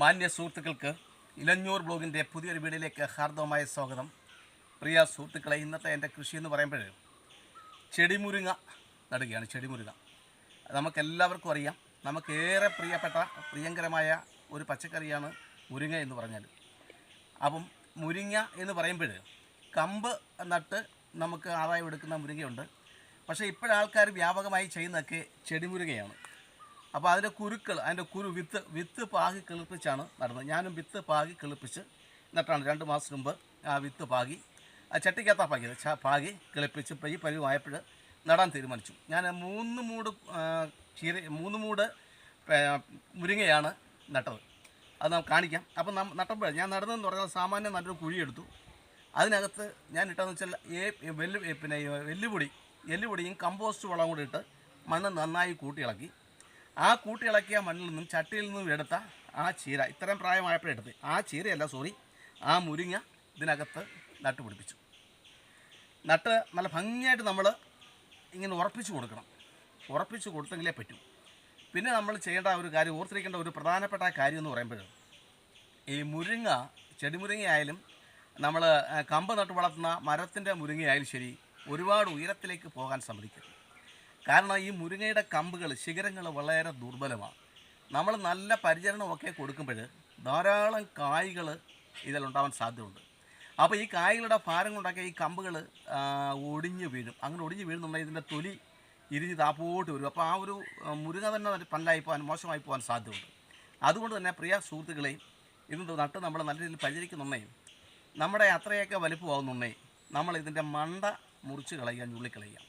മാന്യ സുഹൃത്തുക്കൾക്ക് ഇലഞ്ഞൂർ ബ്ലോഗിന്റെ പുതിയൊരു വീഡിയോയിലേക്ക് ഹാർദവമായ സ്വാഗതം. പ്രിയ സുഹൃത്തുക്കളെ ഇന്നത്തെ എന്റെ കൃഷി എന്ന് പറയുമ്പോൾ ചെടിമുരുങ്ങ നടുകയാണ് ചെടിമുരുങ്ങ. നമുക്കെല്ലാവർക്കും അറിയാം നമുക്കേറെ പ്രിയപ്പെട്ട പ്രിയങ്കരമായ ഒരു പച്ചക്കറിയാണ് മുരിങ്ങ എന്ന് പറഞ്ഞാൽ. അപ്പം മുരിങ്ങ എന്ന് പറയുമ്പോൾ കമ്പ് നട്ട് നമുക്ക് ആദായം എടുക്കുന്ന മുരിങ്ങയുണ്ട്. പക്ഷേ ഇപ്പോഴാൾക്കാർ വ്യാപകമായി ചെയ്യുന്നതൊക്കെ ചെടിമുരുങ്ങയാണ്. അപ്പോൾ അതിന്റെ കുരുക്കൾ അതിന്റെ കുരു വിത്ത് വിത്ത് പാകി കിളിപ്പിച്ചാണ് നടുന്നത്. ഞാനും വിത്ത് പാകി കിളിപ്പിച്ച് നട്ടാണ് രണ്ട് മാസം മുമ്പ് ആ വിത്ത് പാകി ആ ചട്ടിക്കകത്താ പാകിയത്. പാകി കിളിപ്പിച്ച് പൈ പരിവായപ്പോൾ നടാൻ തീരുമാനിച്ചു. ഞാൻ മൂന്ന് മൂട് ചീര മൂന്ന് മൂട് മുരിങ്ങയാണ് നട്ടത്. അത് നമുക്ക് കാണിക്കാം. അപ്പം നം നട്ടപ്പോൾ ഞാൻ നടന്നതെന്ന് പറഞ്ഞാൽ സാമാന്യം നല്ലൊരു കുഴിയെടുത്തു. അതിനകത്ത് ഞാൻ ഇട്ടതെന്ന് വെച്ചാൽ ഏ വെല്ലു പിന്നെ എല്ലുപൊടി എല്ലുപൊടിയും കമ്പോസ്റ്റ് വളം കൂടി ഇട്ട് മണ്ണ് നന്നായി കൂട്ടിയിളക്കി ആ കൂട്ടിളക്കിയ മണ്ണിൽ നിന്നും ചട്ടിയിൽ നിന്നും എടുത്ത ആ ചീര ഇത്രയും പ്രായമായപ്പോഴെടുത്ത് ആ ചീരയല്ല സോറി ആ മുരിങ്ങ ഇതിനകത്ത് നട്ടുപിടിപ്പിച്ചു നട്ട് നല്ല ഭംഗിയായിട്ട് നമ്മൾ ഇങ്ങനെ ഉറപ്പിച്ചു കൊടുക്കണം. ഉറപ്പിച്ചു കൊടുത്തെങ്കിലേ പറ്റൂ. പിന്നെ നമ്മൾ ചെയ്യേണ്ട ഒരു കാര്യം ഓർത്തിരിക്കേണ്ട ഒരു പ്രധാനപ്പെട്ട കാര്യം എന്ന് പറയുമ്പോൾ ഈ മുരിങ്ങ ചെടിമുരിങ്ങയായാലും നമ്മൾ കമ്പ് നട്ട് വളർത്തുന്ന മരത്തിന്റെ മുരിങ്ങയായാലും ശരി ഒരുപാട് ഉയരത്തിലേക്ക് പോകാൻ സമ്മതിക്കരുത്. കാരണം ഈ മുരിങ്ങയുടെ കമ്പുകൾ ശിഖരങ്ങൾ വളരെ ദുർബലമാണ്. നമ്മൾ നല്ല പരിചരണമൊക്കെ കൊടുക്കുമ്പോൾ ധാരാളം കായ്കൾ ഇതിലുണ്ടാവാൻ സാധ്യതയുണ്ട്. അപ്പോൾ ഈ കായ്കളുടെ ഭാരം കൊണ്ടൊക്കെ ഈ കമ്പുകൾ ഒടിഞ്ഞു വീഴും. അങ്ങനെ ഒടിഞ്ഞു വീഴുന്നുണ്ടെങ്കിൽ ഇതിന്റെ തൊലി ഇരിഞ്ഞ് താപ്പോട്ട് വരും. അപ്പോൾ ആ ഒരു മുരിങ്ങ തന്നെ പല്ലായി പോകാൻ മോശമായി പോകാൻ സാധ്യതയുണ്ട്. അതുകൊണ്ട് തന്നെ പ്രിയ സുഹൃത്തുക്കളെ ഇത് നട്ട് നമ്മൾ നല്ല രീതിയിൽ പരിചരിക്കുന്നുണ്ടേ നമ്മുടെ അത്രയൊക്കെ വലുപ്പമാകുന്നുണ്ടേ നമ്മൾ ഇതിന്റെ മണ്ട മുറിച്ച് കളയുക ഞുള്ളിക്കളയുക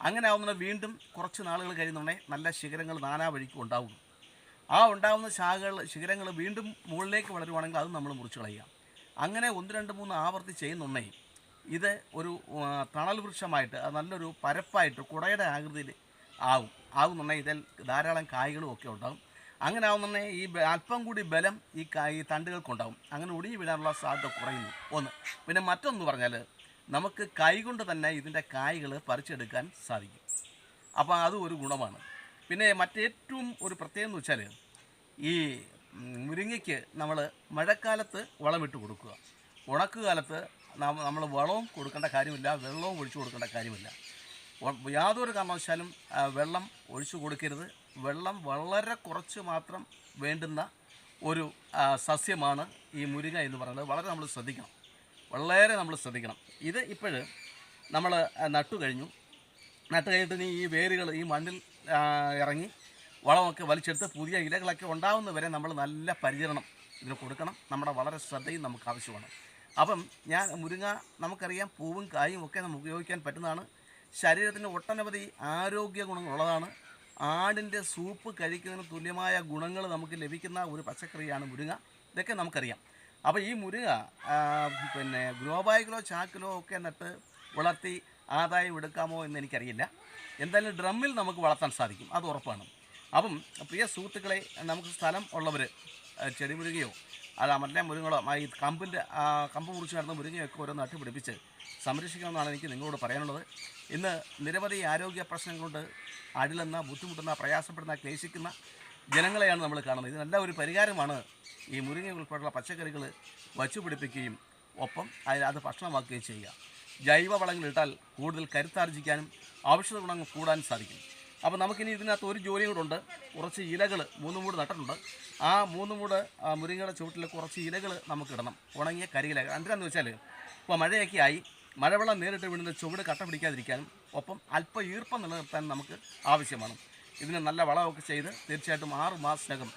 അങ്ങനെ ആവുന്നുണ്ട് വീണ്ടും കുറച്ച് നാളുകൾ കഴിയുന്നുണ്ടെങ്കിൽ നല്ല ശിഖരങ്ങൾ നാനാ വഴിക്കും ഉണ്ടാവും ആ ഉണ്ടാവുന്ന ശാഖകൾ ശിഖരങ്ങൾ വീണ്ടും മുകളിലേക്ക് വളരുവാണെങ്കിൽ അത് നമ്മൾ മുറിച്ച് കളയുക. അങ്ങനെ ഒന്ന് രണ്ട് മൂന്ന് ആവർത്തി ചെയ്യുന്നുണ്ടെങ്കിൽ ഇത് ഒരു തണൽ വൃക്ഷമായിട്ട് നല്ലൊരു പരപ്പായിട്ട് കുടയുടെ ആകൃതിയിൽ ആവും. ആകുന്നുണ്ടെങ്കിൽ ഇതിൽ ധാരാളം കായ്കളും ഒക്കെ ഉണ്ടാകും അങ്ങനെ ആവുന്നുണ്ടെങ്കിൽ ഈ അല്പം കൂടി ബലം ഈ കായ് തണ്ടുകൾക്കുണ്ടാവും. അങ്ങനെ ഒടിഞ്ഞു വീഴാനുള്ള സാധ്യത കുറയുന്നു. ഒന്ന്. പിന്നെ മറ്റൊന്ന് പറഞ്ഞാൽ നമുക്ക് കൈകൊണ്ട് തന്നെ ഇതിന്റെ കായ്കൾ പറിച്ചെടുക്കാൻ സാധിക്കും. അപ്പോൾ അതും ഒരു ഗുണമാണ്. പിന്നെ മറ്റേറ്റവും ഒരു പ്രത്യേകത എന്ന് വെച്ചാൽ ഈ മുരിങ്ങയ്ക്ക് നമ്മൾ മഴക്കാലത്ത് വളമിട്ട് കൊടുക്കുക. ഉണക്കുകാലത്ത് നമ്മൾ വളവും കൊടുക്കേണ്ട കാര്യമില്ല വെള്ളവും ഒഴിച്ചു കൊടുക്കേണ്ട കാര്യമില്ല. യാതൊരു കാരണവശാലും വെള്ളം ഒഴിച്ചു കൊടുക്കരുത്. വെള്ളം വളരെ കുറച്ച് മാത്രം വേണ്ടുന്ന ഒരു സസ്യമാണ് ഈ മുരിങ്ങ എന്ന് പറയുന്നത്. വളരെ നമ്മൾ ശ്രദ്ധിക്കണം. വളരെ നമ്മൾ ശ്രദ്ധിക്കണം. ഇത് ഇപ്പോഴ് നമ്മൾ നട്ടു കഴിഞ്ഞു. നട്ട് കഴിഞ്ഞിട്ട് നീ ഈ വേരുകൾ ഈ മണ്ണിൽ ഇറങ്ങി വളമൊക്കെ വലിച്ചെടുത്ത് പുതിയ ഇലകളൊക്കെ ഉണ്ടാവുന്നവരെ നമ്മൾ നല്ല പരിചരണം ഇതിന് കൊടുക്കണം. നമ്മുടെ വളരെ ശ്രദ്ധയും നമുക്ക് ആവശ്യമാണ്. അപ്പം ഞാൻ മുരിങ്ങ നമുക്കറിയാം പൂവും കായും ഒക്കെ നമുക്ക് ഉപയോഗിക്കാൻ പറ്റുന്നതാണ്. ശരീരത്തിന് ഒട്ടനവധി ആരോഗ്യ ഗുണങ്ങളുള്ളതാണ് ആടിന്റെ സൂപ്പ് കഴിക്കുന്നതിന് തുല്യമായ ഗുണങ്ങൾ നമുക്ക് ലഭിക്കുന്ന ഒരു പച്ചക്കറിയാണ് മുരിങ്ങ. ഇതൊക്കെ നമുക്കറിയാം. അപ്പോൾ ഈ മുരുക പിന്നെ ഗ്രോ ബാഗിലോ ചാക്കിലോ ഒക്കെ നട്ട് വളർത്തി ആദായം എടുക്കാമോ എന്ന് എനിക്കറിയില്ല. എന്തായാലും ഡ്രമ്മിൽ നമുക്ക് വളർത്താൻ സാധിക്കും. അത് ഉറപ്പാണ്. അപ്പം പ്രിയ സുഹൃത്തുക്കളെ നമുക്ക് സ്ഥലം ഉള്ളവർ ചെടി മുരുകയോ അല്ല മറ്റേ മുരുങ്ങളോ ആ ഈ കമ്പിന്റെ കമ്പ് മുറിച്ച് നടന്ന മുരുകയൊക്കെ ഓരോ നട്ട് പിടിപ്പിച്ച് സംരക്ഷിക്കണമെന്നാണ് എനിക്ക് നിങ്ങളോട് പറയാനുള്ളത്. ഇന്ന് നിരവധി ആരോഗ്യ പ്രശ്നങ്ങളുണ്ട്. അടിലെന്ന ബുദ്ധിമുട്ടുന്ന പ്രയാസപ്പെടുന്ന ക്ലേശിക്കുന്ന ജനങ്ങളെയാണ് നമ്മൾ കാണുന്നത്. ഇതിനെല്ലാം ഒരു പരിഹാരമാണ്. ഈ മുരിങ്ങ ഉൾപ്പെടെയുള്ള പച്ചക്കറികൾ വച്ചു പിടിപ്പിക്കുകയും ഒപ്പം അത് ഭക്ഷണമാക്കുകയും ചെയ്യുക. ജൈവ വളങ്ങൾ ഇട്ടാൽ കൂടുതൽ കരുത്താർജിക്കാനും ഔഷധ ഗുണങ്ങൾ കൂടാനും സാധിക്കും. അപ്പോൾ നമുക്കിനി ഇതിനകത്ത് ഒരു ജോലിയും കൂടെ ഉണ്ട്. കുറച്ച് ഇലകൾ മൂന്ന് മൂട് നട്ടിട്ടുണ്ട്. ആ മൂന്ന് ആ മുരിങ്ങയുടെ ചുവട്ടിൽ കുറച്ച് ഇലകൾ നമുക്ക് ഇടണം ഉണങ്ങിയ കരിയില. എന്തിനാന്ന് വെച്ചാൽ ഇപ്പോൾ മഴയൊക്കെ ആയി. മഴവെള്ളം നേരിട്ട് വീഴുന്ന ചുവട് കട്ട പിടിക്കാതിരിക്കാനും ഒപ്പം അല്പം ഈർപ്പം നിലനിർത്താനും നമുക്ക് ആവശ്യമാണ്. ഇതിന് നല്ല വളമൊക്കെ ചെയ്ത് തീർച്ചയായിട്ടും ആറ് മാസത്തിനകം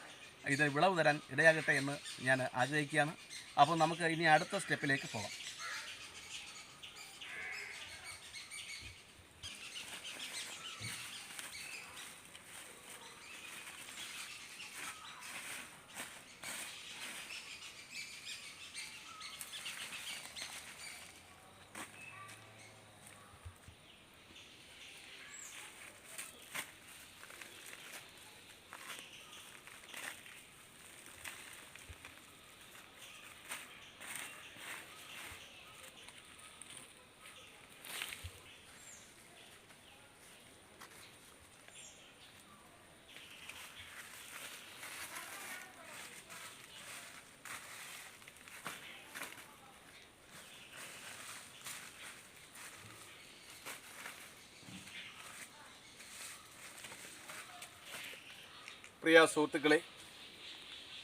ഇത് വിളവ് തരാൻ ഇടയാകട്ടെ എന്ന് ഞാൻ ആഗ്രഹിക്കുകയാണ്. അപ്പോൾ നമുക്ക് ഇനി അടുത്ത സ്റ്റെപ്പിലേക്ക് പോകാം. പ്രിയ സുഹൃത്തുക്കളെ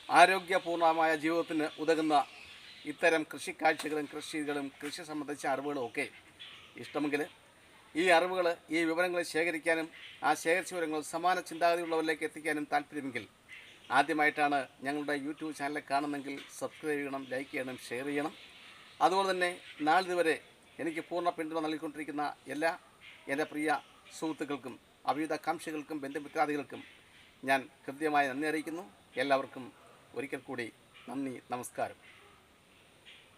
ആരോഗ്യപൂർണമായ ജീവിതത്തിന് ഉതകുന്ന ഇത്തരം കൃഷിക്കാഴ്ചകളും കൃഷികളും കൃഷി സംബന്ധിച്ച അറിവുകളും ഒക്കെ ഇഷ്ടമെങ്കിൽ ഈ അറിവുകൾ ഈ വിവരങ്ങൾ ശേഖരിക്കാനും ആ ശേഖരിച്ച വിവരങ്ങൾ സമാന ചിന്താഗതിയുള്ളവരിലേക്ക് എത്തിക്കാനും താല്പര്യമെങ്കിൽ ആദ്യമായിട്ടാണ് ഞങ്ങളുടെ യൂട്യൂബ് ചാനൽ കാണുന്നെങ്കിൽ സബ്സ്ക്രൈബ് ചെയ്യണം ലൈക്ക് ചെയ്യണം ഷെയർ ചെയ്യണം. അതുപോലെ തന്നെ നാളിതുവരെ എനിക്ക് പൂർണ പിന്തുണ നൽകിക്കൊണ്ടിരിക്കുന്ന എല്ലാ എന്റെ പ്രിയ സുഹൃത്തുക്കൾക്കും അവിധ കാംക്ഷികൾക്കും ബന്ധുമിത്രാദികൾക്കും ഞാൻ കൃത്യമായി നന്ദി അറിയിക്കുന്നു. എല്ലാവർക്കും ഒരിക്കൽ കൂടി നന്ദി നമസ്കാരം.